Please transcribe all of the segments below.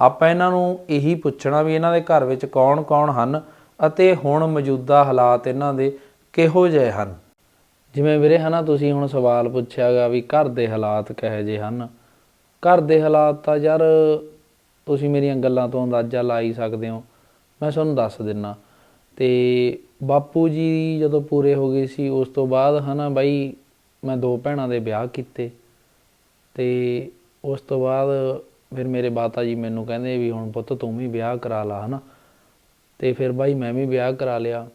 ਆਪਾਂ ਇਹਨਾਂ ਨੂੰ ਇਹੀ ਪੁੱਛਣਾ ਵੀ ਇਹਨਾਂ ਦੇ ਘਰ ਵਿੱਚ ਕੌਣ-ਕੌਣ ਹਨ ਅਤੇ ਹੁਣ ਮੌਜੂਦਾ ਹਾਲਾਤ ਇਹਨਾਂ ਦੇ ਕਿਹੋ ਜਿਹੇ ਹਨ। ਜਿਵੇਂ ਵੀਰੇ ਹਨਾ, ਤੁਸੀਂ ਹੁਣ ਸਵਾਲ ਪੁੱਛਿਆਗਾ ਵੀ ਘਰ ਦੇ ਹਾਲਾਤ ਕਿਹੋ ਜਿਹੇ ਹਨ? ਘਰ ਦੇ ਹਾਲਾਤ ਤਾਂ ਯਾਰ ਤੁਸੀਂ ਮੇਰੀਆਂ ਗੱਲਾਂ ਤੋਂ ਅੰਦਾਜ਼ਾ ਲਾ ਹੀ ਸਕਦੇ ਹੋ। ਮੈਂ ਤੁਹਾਨੂੰ ਦੱਸ ਦਿੰਨਾ, ਤੇ ਬਾਪੂ ਜੀ ਜਦੋਂ ਪੂਰੇ ਹੋ ਗਏ ਸੀ, ਉਸ ਤੋਂ ਬਾਅਦ ਹਨਾ ਬਾਈ ਮੈਂ ਦੋ ਭੈਣਾਂ ਦੇ ਵਿਆਹ ਕੀਤੇ ਤੇ ਉਸ ਤੋਂ ਬਾਅਦ ਫਿਰ ਮੇਰੇ ਬਾਤਾ ਜੀ ਮੈਨੂੰ ਕਹਿੰਦੇ ਵੀ ਹੁਣ ਪੁੱਤ ਤੂੰ ਵੀ ਵਿਆਹ ਕਰਾ ਲਾ, ਹਨਾ? ਤੇ ਫਿਰ ਬਾਈ ਮੈਂ ਵੀ ਵਿਆਹ ਕਰਾ ਲਿਆ।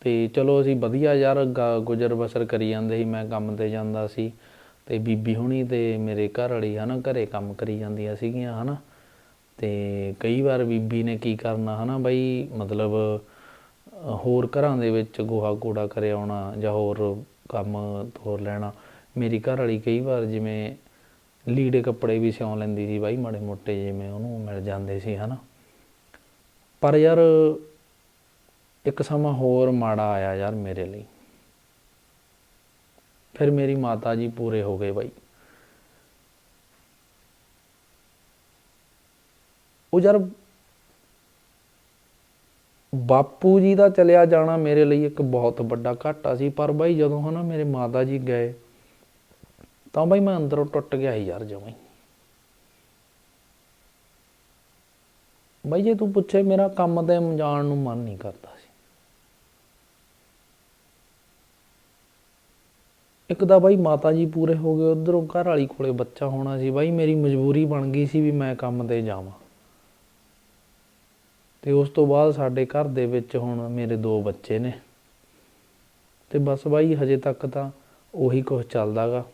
ਤੇ ਚਲੋ ਅਸੀਂ ਵਧੀਆ ਯਾਰ ਗ- ਗੁਜ਼ਰ ਬਸਰ ਕਰੀ ਜਾਂਦੇ ਸੀ, ਮੈਂ ਕੰਮ ਤੇ ਜਾਂਦਾ ਸੀ। ਤੇ ਬੀਬੀ ਹੁਣੀ ਤੇ ਮੇਰੇ ਘਰ ਵਾਲੀ, ਹਨਾ, ਘਰੇ ਕੰਮ ਕਰੀ ਜਾਂਦੀਆਂ ਸੀਗੀਆਂ, ਹਨਾ? ਤੇ ਕਈ ਵਾਰ ਬੀਬੀ ਨੇ ਕੀ ਕਰਨਾ, ਹਨਾ ਬਾਈ? ਮਤਲਬ, ਹੋਰ ਘਰਾਂ ਦੇ ਵਿੱਚ ਗੋਹਾ ਕੂੜਾ ਕਰਿਆ ਆਉਣਾ ਜਾਂ ਹੋਰ ਕੰਮ ਹੋਰ ਲੈਣਾ। ਮੇਰੀ ਘਰ ਵਾਲੀ ਕਈ ਵਾਰ ਜਿਵੇਂ ਲੀੜੇ ਕੱਪੜੇ ਵੀ ਸਿਉਂ ਲੈਂਦੀ ਸੀ ਬਾਈ, ਮਾੜੇ ਮੋਟੇ ਜਿਵੇਂ ਉਹਨੂੰ ਮਿਲ ਜਾਂਦੇ ਸੀ, ਹਨਾ। ਪਰ ਯਾਰ ਇੱਕ ਸਮਾਂ ਹੋਰ ਮਾੜਾ ਆਇਆ ਯਾਰ ਮੇਰੇ ਲਈ। ਫਿਰ ਮੇਰੀ ਮਾਤਾ ਜੀ ਪੂਰੇ ਹੋ ਗਏ ਬਾਈ। ਉਹ ਯਾਰ ਬਾਪੂ ਜੀ ਦਾ ਚਲਿਆ ਜਾਣਾ ਮੇਰੇ ਲਈ ਇੱਕ ਬਹੁਤ ਵੱਡਾ ਘਾਟਾ ਸੀ, ਪਰ ਬਾਈ ਜਦੋਂ ਹਨਾ ਮੇਰੇ ਮਾਤਾ ਜੀ ਗਏ ਤਾਂ ਬਾਈ ਮੈਂ ਅੰਦਰੋਂ ਟੁੱਟ ਗਿਆ ਸੀ ਯਾਰ ਜਮਾਂ ਬਾਈ ਜੇ ਤੂੰ ਪੁੱਛੇ ਮੇਰਾ ਕੰਮ ਤੇ ਜਾਣ ਨੂੰ ਮਨ ਨਹੀਂ ਕਰਦਾ ਸੀ। ਇੱਕ ਤਾਂ ਬਾਈ ਮਾਤਾ ਜੀ ਪੂਰੇ ਹੋ ਗਏ, ਉਧਰੋਂ ਘਰ ਵਾਲੀ ਕੋਲੇ ਬੱਚਾ ਹੋਣਾ ਸੀ, ਬਾਈ ਮੇਰੀ ਮਜਬੂਰੀ ਬਣ ਗਈ ਸੀ ਵੀ ਮੈਂ ਕੰਮ ਤੇ ਜਾਵਾਂ। ਤੇ ਉਸ ਤੋਂ ਬਾਅਦ ਸਾਡੇ ਘਰ ਦੇ ਵਿੱਚ ਹੁਣ ਮੇਰੇ ਦੋ ਬੱਚੇ ਨੇ। ਤੇ ਬਸ ਬਾਈ ਹਜੇ ਤੱਕ ਤਾਂ ਉਹੀ ਕੁਝ ਚੱਲਦਾਗਾ